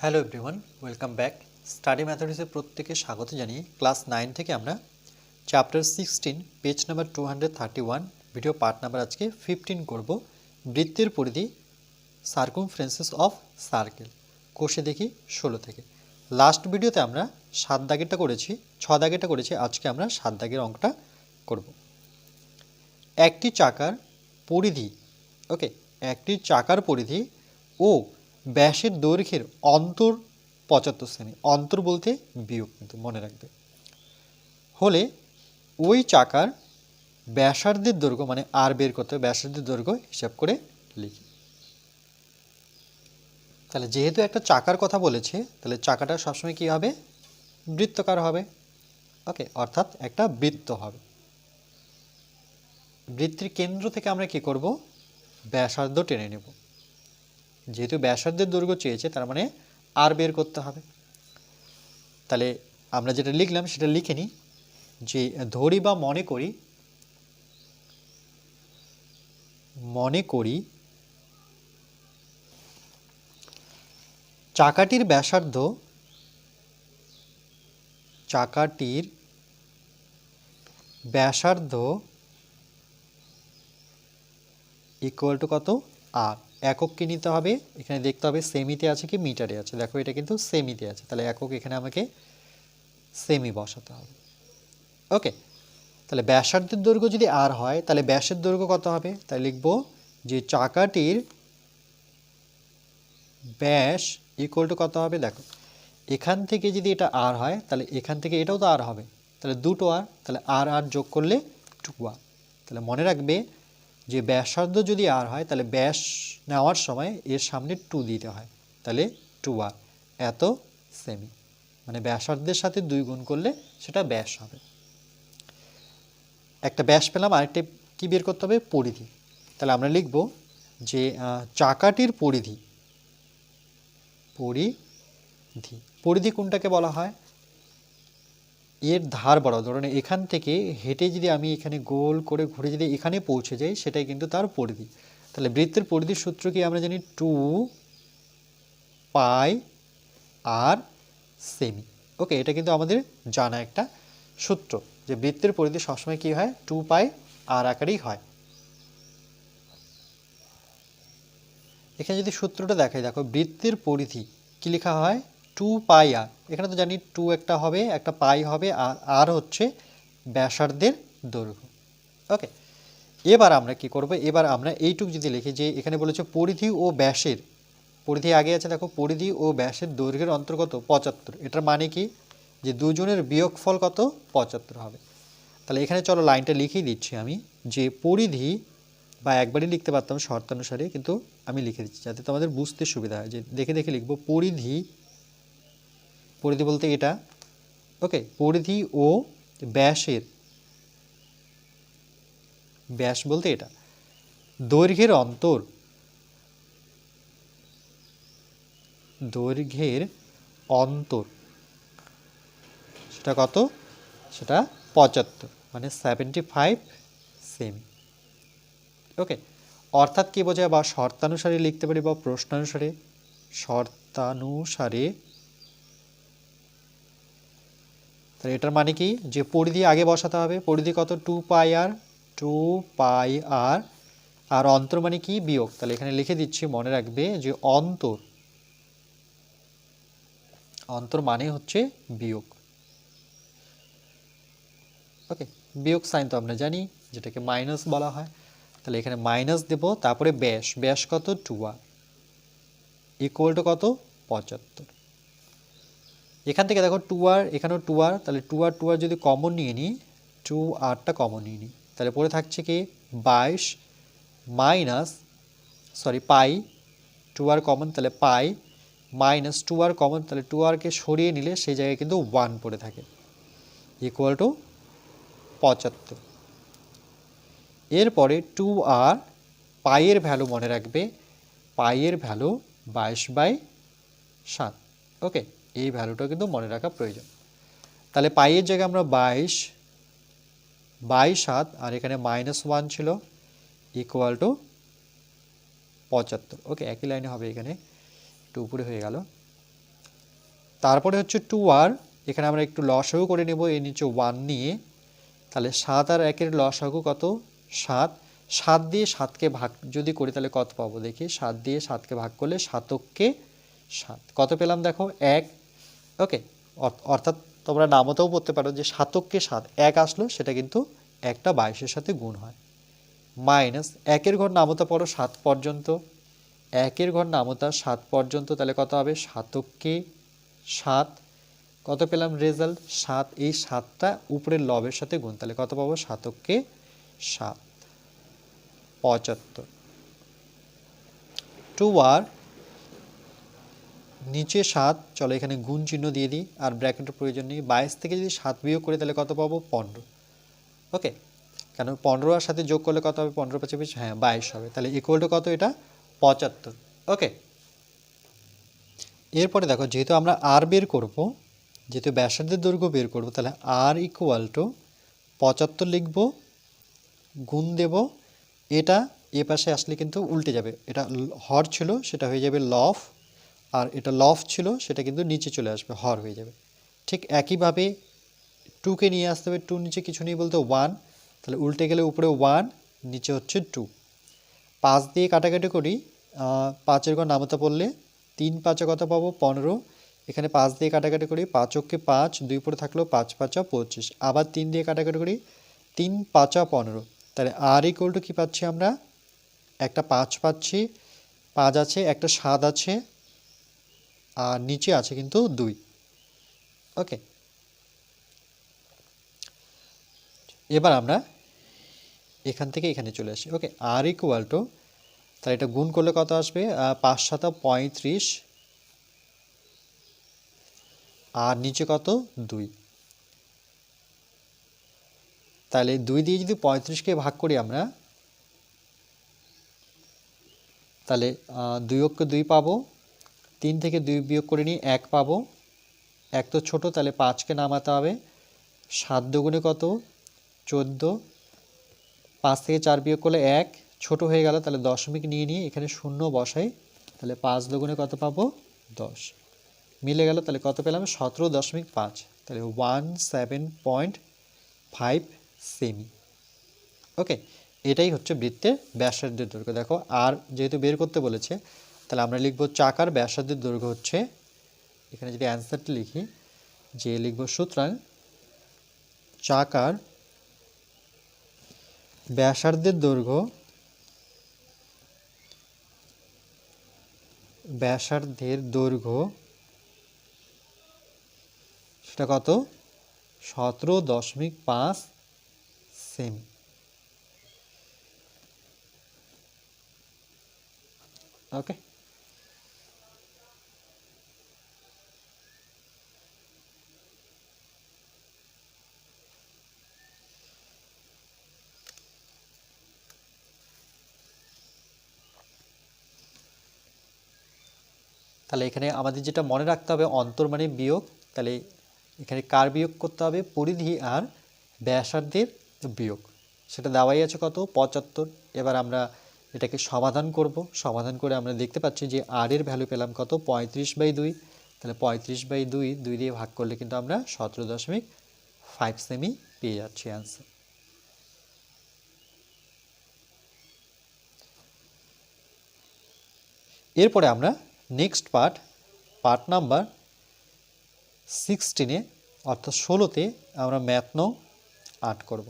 Hello everyone welcome back study ম্যাথমেটিক্সে প্রত্যেকে স্বাগত জানিয়ে ক্লাস নাইন থেকে আমরা chapter sixteen page number two hundred video part number আজকে ফিফটিন করব। বৃত্তের পরিধি সার্কুমফ্রেন্সেস অফ সার্কেল কোষে দেখি ষোলো থেকে। লাস্ট ভিডিওতে আমরা সাত দাগেরটা করেছি, ছ দাগেরটা করেছি, আজকে আমরা সাত দাগের অঙ্কটা করব। একটি চাকার পরিধি ওকে একটি চাকার পরিধি ও ব্যাসের দৈর্ঘ্যের অন্তর পঁচাত্তর সেমি অন্তর বলতে বিয়োগ কিন্তু মনে রাখবে। হলে ওই চাকার ব্যাসার্ধের দৈর্ঘ্য মানে আর বের করতে হবে, ব্যাসার্ধের দৈর্ঘ্য হিসাব করে লিখি। তাহলে যেহেতু একটা চাকার কথা বলেছে, তাহলে চাকাটা সবসময় কী হবে? বৃত্তকার হবে। ওকে, অর্থাৎ একটা বৃত্ত হবে। বৃত্তির কেন্দ্র থেকে আমরা কি করব? ব্যাসার্ধ টেনে নেব। যেহেতু ব্যাসার্ধের দৈর্ঘ্য চেয়েছে, তার মানে আর বের করতে হবে। তাহলে আমরা যেটা লিখলাম, সেটা লিখে নিই যে ধরি বা মনে করি মনে করি চাকাটির ব্যাসার্ধ চাকাটির ব্যাসার্ধ ইকুয়াল টু কত? আর একক নিতে হবে, এখানে দেখতে হবে সেমিতে আছে কি মিটারে আছে। দেখো, এটা কিন্তু সেমিতে আছে। তাহলে একক এখানে আমাকে সেমি বসাতে হবে। ওকে তাহলে ব্যাসার্ধের দৈর্ঘ্য যদি আর হয়, তাহলে ব্যাসের দৈর্ঘ্য কত হবে? তাই লিখব যে চাকাটির ব্যাস ইকুয়াল টু কত হবে? দেখো, এখান থেকে যদি এটা আর হয়, তাহলে এখান থেকে এটাও তো আর হবে। তাহলে দুটো আর তাহলে আর আর যোগ করলে টু আর তাহলে মনে রাখবে যে ব্যাসার্ধ যদি আর হয়, তাহলে ব্যাস নেওয়ার সময় এর সামনে টু দিতে হয়। তাহলে টু আর এত সেমি মানে ব্যাসার্ধের সাথে দুই গুণ করলে সেটা ব্যাস হবে। একটা ব্যাস পেলাম, আরেকটা কি বের করতে হবে? পরিধি। তাহলে আমরা লিখব যে চাকাটির পরিধি। পরিধি। পরিধি কোনটাকে বলা হয়? এর ধার বরাবর ধরুন এখান থেকে হেঁটে যদি আমি এখানে গোল করে ঘুরে যদি এখানে পৌঁছে যাই, সেটাই কিন্তু তার পরিধি। তাহলে বৃত্তের পরিধির সূত্র কি আমরা জানি টু পাই আর সেমি। ওকে, এটা কিন্তু আমাদের জানা একটা সূত্র যে বৃত্তের পরিধি সবসময় কি হয়? টু পাই আর আকারেই হয়। এখানে যদি সূত্রটা দেখাই, দেখো বৃত্তের পরিধি কি লেখা হয়? টু পাই আর এখানে তো জানি টু একটা হবে, একটা পাই হবে, আর হচ্ছে ব্যাসার্ধের দৈর্ঘ্য। ওকে এবার আমরা কি করব? এবার আমরা এইটুক যদি লিখি যে এখানে বলেছে পরিধি ও ব্যাসের, পরিধি আগে আছে দেখো, পরিধি ও ব্যাসের দৈর্ঘ্যের অন্তর্গত পঁচাত্তর। এটার মানে কি? যে দুজনের বিয়োগফল কত? পঁচাত্তর হবে। তাহলে এখানে চলো লাইনটা লিখেই দিচ্ছি আমি, যে পরিধি, বা একবারই লিখতে পারতাম শর্তানুসারে, কিন্তু আমি লিখে দিচ্ছি যাতে তোমাদের বুঝতে সুবিধা হয়। যে দেখে দেখে লিখব, পরিধি পরিধি বলতে এটা। ওকে পরিধি ও ব্যাসের, ব্যাস বলতে এটা। দৈর্ঘ্যের অন্তর দৈর্ঘ্যের অন্তর, সেটা কত? সেটা পঁচাত্তর মানে সেভেন্টি ফাইভ সেমি ওকে অর্থাৎ কি বোঝায় বা শর্তানুসারে লিখতে পারি বা প্রশ্নানুসারে? শর্তানুসারে তাহলে এটার মানে কি? যে পরিধি আগে বসাতে হবে। পরিধি কত? টু পাই আর টু পাই আর আর অন্তর মানে কি? বিয়োগ। তাহলে এখানে লিখে দিচ্ছি, মনে রাখবে যে অন্তর অন্তর মানে হচ্ছে বিয়োগ। ওকে বিয়োগ সাইন তো আমরা জানি, যেটাকে মাইনাস বলা হয়। তাহলে এখানে মাইনাস দেব, তারপরে ব্যাস। ব্যাস কত? টু আর ইকুয়াল টু কত? পঁচাত্তর। এখান থেকে দেখো টু আর এখানেও টু আর তাহলে টু আর টু আর যদি কমন নিয়ে নিই টু আরটা কমন নিয়ে নিই, তাহলে পরে থাকছে কি? বাইশ minus sorry pi two r common তাহলে pi minus two r common তাহলে টু আরকে সরিয়ে নিলে সেই জায়গায় কিন্তু ওয়ান পড়ে থাকে ইকুয়াল টু পঁচাত্তর। এরপরে টু আর পাইয়ের ভ্যালু মনে রাখবে পাইয়ের ভ্যালু বাইশ বাই সাত ওকে এই ভ্যালুটা কিন্তু মনে রাখা প্রয়োজন। তাহলে পাইয়ের জায়গায় আমরা বাইশ বাই সাত, আর এখানে মাইনাস ওয়ান ছিল ইকুয়াল টু পঁচাত্তর। ওকে একই লাইনে হবে এখানে, একটু উপরে হয়ে গেল। তারপরে হচ্ছে টু আর এখানে আমরা একটু লসাগু করে নেব, এর নিচে ওয়ান নিয়ে। তাহলে সাত আর একের লসাগু কত? সাত। সাত দিয়ে সাতকে ভাগ, যদি করি তাহলে কত পাবো? দেখি, সাত দিয়ে সাতকে ভাগ করলে সাতককে সাত। কত পেলাম দেখো? এক ওকে অর্থাৎ তোমরা নামতেও পড়তে পারো যে সাতককে সাত, এক আসলো, সেটা কিন্তু একটা বাইশের সাথে গুণ হয়। মাইনাস একের ঘর নামতা পড়ো সাত পর্যন্ত। একের ঘর নামতা সাত পর্যন্ত, তাহলে কত হবে? সাতককে সাত। কত পেলাম? রেজাল্ট সাত। এই সাতটা উপরের লবের সাথে গুণ, তাহলে কত পাবো? সাতককে সাত। পঁচাত্তর। টু আর নিচে সাত, চলো এখানে গুণ চিহ্ন দিয়ে দিই, আর ব্র্যাকেটের প্রয়োজন নেই। বাইশ থেকে যদি সাত বিয়োগ করি, তাহলে কত পাবো? পনেরো। ওকে? কেন পনেরো আর সাথে যোগ করলে কত হবে? পনেরো পাঁচে হ্যাঁ বাইশ হবে। তাহলে ইকুয়াল টু কত এটা? পঁচাত্তর। ওকে? এরপরে দেখো, যেহেতু আমরা আর বের করব, যেহেতু ব্যাসার্ধের দৈর্ঘ্য বের করব, তাহলে আর ইকুয়াল টু পঁচাত্তর লিখব, গুণ দেব। এটা এ পাশে আসলে কিন্তু উল্টে যাবে। এটা হর ছিল, সেটা হয়ে যাবে লফ আর এটা লফ ছিল, সেটা কিন্তু নিচে চলে আসবে, হর হয়ে যাবে। ঠিক একইভাবে টুকে নিয়ে আসতে হবে টু নিচে কিছু নেই বলতে ওয়ান তাহলে উল্টে গেলে উপরে ওয়ান নিচে হচ্ছে টু পাঁচ দিয়ে কাটাকাটি করি পাঁচের ঘর নামতা পড়লে তিন পাঁচে কত পাবো, পনেরো। এখানে পাঁচ দিয়ে কাটাকাটি করি পাঁচককে পাঁচ, দুই পরে থাকল পাঁচ পাঁচা পঁচিশ। আবার তিন দিয়ে কাটাকাটি করি, তিন পাঁচা পনেরো। তাহলে আর ইকুয়াল টু কী পাচ্ছি আমরা? একটা পাঁচ পাচ্ছি, পাঁচ আছে, একটা সাত আছে আর নিচে আছে কিন্তু দুই। ওকে। এবার আমরা এখান থেকে এখানে চলে আসি। ওকে আর ইকুয়াল টু তাহলে এটা গুণ করলে কত আসবে? পাঁচ সাতা পঁয়ত্রিশ। আর নিচে কত? দুই। তাহলে দুই দিয়ে যদি পঁয়ত্রিশকে ভাগ করি আমরা, তাহলে দুই অক্ষ দুই পাবো। তিন থেকে দুই বিয়োগ করে নিয়ে এক পাবো। এক তো ছোটো, তাহলে পাঁচকে নামাতে হবে। সাত দুগুণে কত? চোদ্দ। পাঁচ থেকে চার বিয়োগ করলে এক। ছোট হয়ে গেল, তাহলে দশমিক নিয়ে নিয়ে এখানে শূন্য বসাই। তাহলে পাঁচ দুগুণে কত পাবো? দশ। মিলে গেল, তাহলে কত পেলাম? সতেরো দশমিক পাঁচ। তাহলে ওয়ান সেভেন পয়েন্ট ফাইভ সেমি ওকে এটাই হচ্ছে বৃত্তের ব্যাসার্ধের দৈর্ঘ্য। দেখো, আর যেহেতু বের করতে বলেছে তাহলে আমরা লিখব চাকার ব্যাসার্ধের দৈর্ঘ্য হচ্ছে, এখানে যদি অ্যান্সারটি লিখি, যে লিখব সুতরাং চাকার ব্যাসার্ধের দৈর্ঘ্য ব্যাসার্ধের দৈর্ঘ্য সেটা কত? সতেরো দশমিক পাঁচ সেমি। ওকে তাহলে এখানে আমাদের যেটা মনে রাখতে হবে, অন্তর মানে বিয়োগ, তাহলে এখানে কার বিয়োগ করতে হবে? পরিধি আর ব্যাসার্ধের বিয়োগ। সেটা দেওয়াই আছে কত? পঁচাত্তর। এবার আমরা এটাকে সমাধান করব। সমাধান করে আমরা দেখতে পাচ্ছি যে আর এর ভ্যালু পেলাম কত? পঁয়ত্রিশ বাই দুই। তাহলে পঁয়ত্রিশ বাই দুই দুই দিয়ে ভাগ করলে কিন্তু আমরা সতেরো দশমিক ফাইভ সেমি পেয়ে যাচ্ছি অ্যান্সার এরপরে আমরা নেক্সট পার্ট পার্ট নাম্বার সিক্সটিনে অর্থাৎ ষোলোতে আমরা ম্যাথ নং আট করব।